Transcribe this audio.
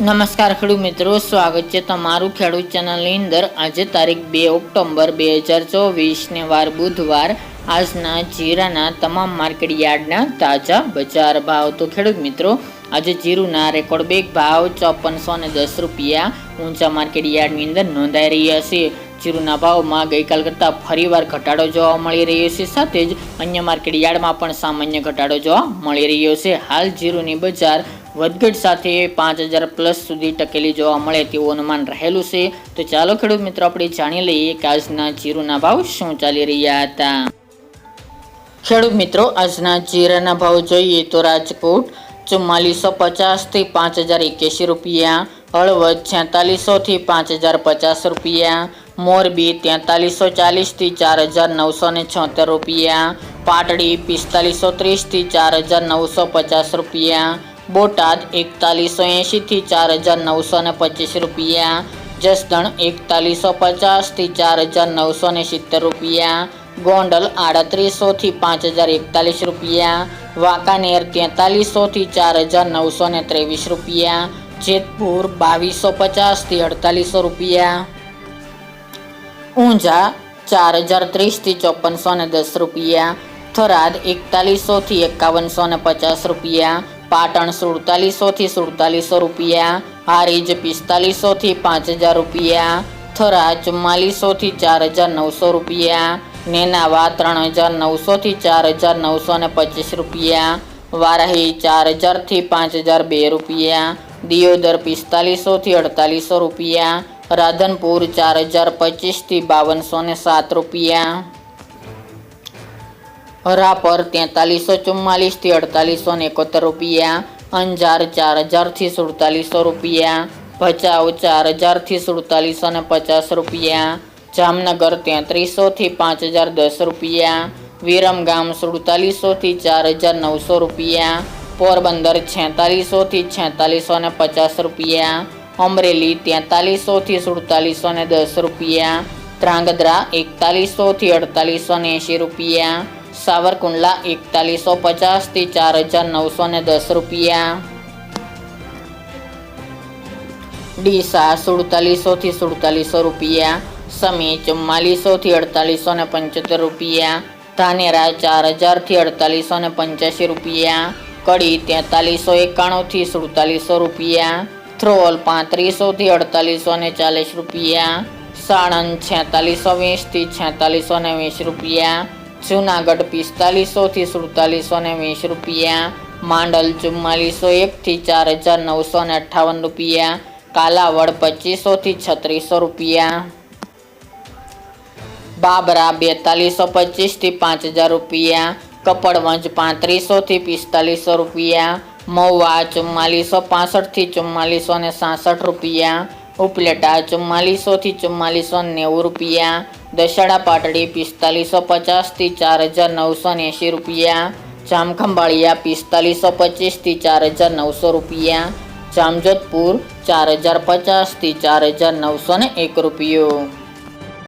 નમસ્કાર ખેડૂત મિત્રો, સ્વાગત છે તમારું ખેડૂત ચેનલની અંદર. આજે તારીખ બે ઓક્ટોબર બે હજાર ચોવીસને વાર બુધવાર. આજના જીરાના તમામ માર્કેટ યાર્ડના તાજા બજાર ભાવ. તો ખેડૂત મિત્રો, આજે જીરુના રેકોર્ડ બેગ ભાવ ચોપનસો ને દસ રૂપિયા ઊંચા માર્કેટ યાર્ડની અંદર નોંધાઈ રહ્યા છે. જીરુના ભાવમાં ગઈકાલ કરતાં ફરીવાર ઘટાડો જોવા મળી રહ્યો છે. સાથે જ અન્ય માર્કેટ યાર્ડમાં પણ સામાન્ય ઘટાડો જોવા મળી રહ્યો છે. હાલ જીરુની બજાર વધઘટ સાથે પાંચ હજાર પ્લસ સુધી ટકેલી જોવા મળે તેવું અનુમાન રહેલું છે. તો ચાલો ખેડૂત મિત્રો, આપણે જાણી લઈએ કે આજના જીરુના ભાવ શું ચાલી રહ્યા હતા. ખેડૂત મિત્રો, આજના જીરાના ભાવ જોઈએ તો રાજકોટ ચુમ્માલીસો પચાસથી પાંચ હજાર એક્યાસી રૂપિયા, હળવદ છેતાલીસોથી પાંચ હજાર પચાસ રૂપિયા, મોરબી તેતાલીસો ચાલીસથી ચાર હજાર નવસો ને છોતેર રૂપિયા, પાટડી પિસ્તાલીસો ત્રીસથી ચાર હજાર નવસો પચાસ રૂપિયા બોટાદ એકતાલીસો એંશીથી ચાર હજાર નવસો ને પચીસ રૂપિયા, જસદણ એકતાલીસો પચાસથી ચાર હજાર નવસો ને સિત્તેર રૂપિયા, ગોંડલ આડત્રીસોથી પાંચ હજાર એકતાલીસ રૂપિયા, વાંકાનેર તેતાલીસોથી ચાર હજાર નવસો ને ત્રેવીસ રૂપિયા, જેતપુર બાવીસો પચાસથી અડતાલીસો રૂપિયા. ઊંઝા ચાર હજાર ત્રીસથી ચોપનસો ને દસ રૂપિયા, થરાદ એકતાલીસોથી એકાવનસો ને પચાસ રૂપિયા પાટણ સુડતાલીસોથી સુડતાલીસો રૂપિયા, હારીજ પિસ્તાલીસોથી પાંચ હજાર રૂપિયા થરા ચુમ્માલીસોથી ચાર હજાર નવસો રૂપિયા, નેનાવા ત્રણ હજાર નવસોથી ચાર હજાર નવસો ને પચીસ રૂપિયા, વારાહી ચાર હજારથી પાંચ હજાર બે રૂપિયા, દિયોદર પિસ્તાલીસોથી અડતાલીસો રૂપિયા, રાધનપુર ચાર હજાર પચીસથી બાવનસો ને સાત રૂપિયા. હરાપર તેતાલીસો ચુમ્માલીસથી અડતાલીસો ને એકોતેર રૂપિયા, અંજાર ચાર હજારથી સુડતાલીસો રૂપિયા, ભચાઉ ચાર હજારથી સુડતાલીસો ને પચાસ રૂપિયા, જામનગર તેત્રીસોથી પાંચ હજાર દસ રૂપિયા, વિરમગામ સુડતાલીસોથી ચાર હજાર નવસો રૂપિયા, પોરબંદર છેતાલીસોથી છેતાલીસો ને પચાસ રૂપિયા, અમરેલી તેતાલીસોથી સુડતાલીસો ને દસ રૂપિયા ત્રાંગધ્રા એકતાલીસોથી અડતાલીસો ને એંશી રૂપિયા સાવરકુંડલા એકતાલીસો પચાસથી ચાર હજાર નવસો ને દસ રૂપિયા. ડીસા સુડતાલીસોથી સુડતાલીસો રૂપિયા. સમી ચુમ્માલીસોથી અડતાલીસો ને પંચોતેર રૂપિયા. ધાનેરા ચાર હજારથી અડતાલીસો ને પંચ્યાસી રૂપિયા. કડી તેતાલીસો એકાણુંથી સુડતાલીસો રૂપિયા. થ્રોલ પાંત્રીસોથી અડતાલીસો ને ચાલીસ રૂપિયા. સાણંદ છેતાલીસો વીસથી છેતાલીસો ને વીસ રૂપિયા. જુનાગઢ પિસ્તાલીસોથી સુડતાલીસો ને વીસ રૂપિયા, માંડલ ચુમ્માલીસો એકથી ચાર હજાર નવસો ને અઠ્ઠાવન રૂપિયા, કાલાવડ પચીસોથી છત્રીસો રૂપિયા. બાબરા બેતાલીસો પચીસથી પાંચ હજાર રૂપિયા, કપડવંજ પાંત્રીસોથી પિસ્તાલીસો રૂપિયા, મહુવા ચુમ્માલીસો પાસઠથી ચુમ્માલીસો ને સાસઠ રૂપિયા ઉપલેટા ચુમ્માલીસોથી ચુમ્માલીસો નેવું રૂપિયા દશેડા પાટડી પિસ્તાલીસો પચાસથી ચાર હજાર નવસો એંશી રૂપિયા, જામખંભાળિયા પિસ્તાલીસો પચીસથી ચાર હજાર નવસો રૂપિયા, જામજોધપુર ચાર હજાર પચાસથી ચાર હજાર નવસો એક રૂપિયો.